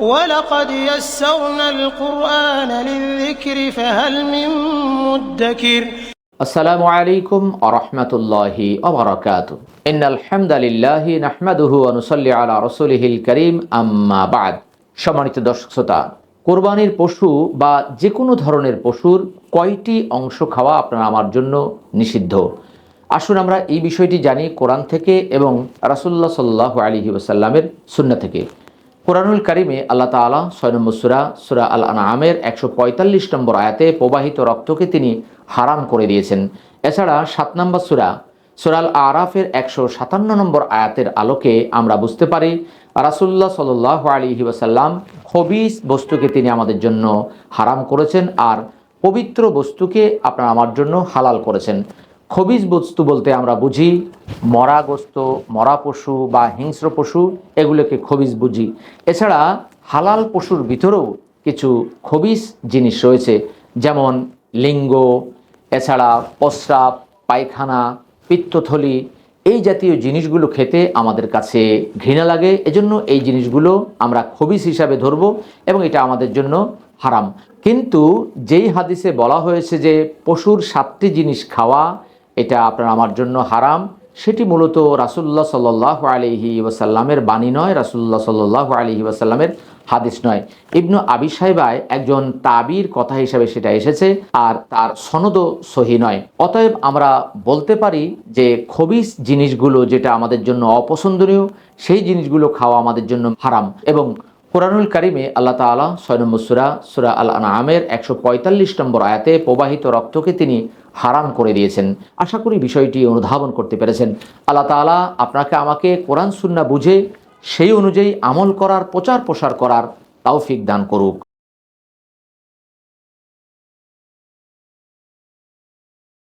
ولقد يسرنا القرآن للذكر فهل من مدكر আসসালামু আলাইকুম আরহামতুল্লাহি আবরাকাত ইন্নাল হামদালিল্লাহি নাহমাদুহু ওয়া নুসাল্লি আলা রাসূলিহিল কারীম আম্মা বাদ সম্মানিত দর্শক শ্রোতা কোরবানির পশু বা যে কোনো ধরনের পশুর কয়টি অংশ খাওয়া আপনার আমার জন্য নিষিদ্ধ আসুন আমরা এই বিষয়টি জানি কোরআন থেকে এবং রাসূলুল্লাহ সাল্লাল্লাহু আলাইহি ওয়াসাল্লামের সুন্নাহ থেকে কোরআনুল কারিমে আল্লাহ তাআলা ছয় নম্বর সুরা সুরা আল আনআমের একশো পঁয়তাল্লিশ নম্বর আয়াতে প্রবাহিত রক্তকে তিনি হারাম করে দিয়েছেন। এছাড়া সাত নম্বর সুরা সুরাল আরাফের একশো সাতান্ন নম্বর আয়াতের আলোকে আমরা বুঝতে পারি রাসুল্লাহ সাল্লাহ আলী ওয়াসাল্লাম খবিস বস্তুকে তিনি আমাদের জন্য হারাম করেছেন আর পবিত্র বস্তুকে আপনার আমার জন্য হালাল করেছেন। খবিজ বস্তু বলতে আমরা বুঝি মরা গোস্ত, মরা পশু বা হিংস্র পশু, এগুলোকে খবিজ বুঝি। এছাড়া হালাল পশুর ভিতরেও কিছু খবিজ জিনিস রয়েছে, যেমন লিঙ্গ, এছাড়া প্রস্রাব, পায়খানা, পিত্তথলি, এই জাতীয় জিনিসগুলো খেতে আমাদের কাছে ঘৃণা লাগে। এজন্য এই জিনিসগুলো আমরা খবিস হিসাবে ধরব এবং এটা আমাদের জন্য হারাম। কিন্তু যেই হাদিসে বলা হয়েছে যে পশুর সাতটি জিনিস খাওয়া এটা আপনার আমার জন্য হারাম। সেটি মূলত রাসুল্লাহ সাল্লাহ আলহি ওয়াসাল্লামের বাণী নয় রাসুল্লাহ সাল্লাহ আলহি ওয়াসাল্লামের হাদিস নয়। ইবনু আবি সাহেবায় একজন তাবির কথা হিসাবে সেটা এসেছে, আর তার সনদও সহি নয়। অতএব আমরা বলতে পারি যে খবিস জিনিসগুলো যেটা আমাদের জন্য অপছন্দনীয়, সেই জিনিসগুলো খাওয়া আমাদের জন্য হারাম। এবং কোরআনুল কারিমে আল্লাহ তালা ছয় নম্বর সুরা সুরা আল আমের একশো পঁয়তাল্লিশ নম্বর আয়াতে প্রবাহিত রক্তকে তিনি হারাম করে দিয়েছেন। আশা করি বিষয়টি অনুধাবন করতে পেরেছেন। আল্লাহ তালা আপনাকে আমাকে কোরআন, সুন্না বুঝে সেই অনুযায়ী আমল করার প্রচার প্রসার করার তাওফিক দান করুক।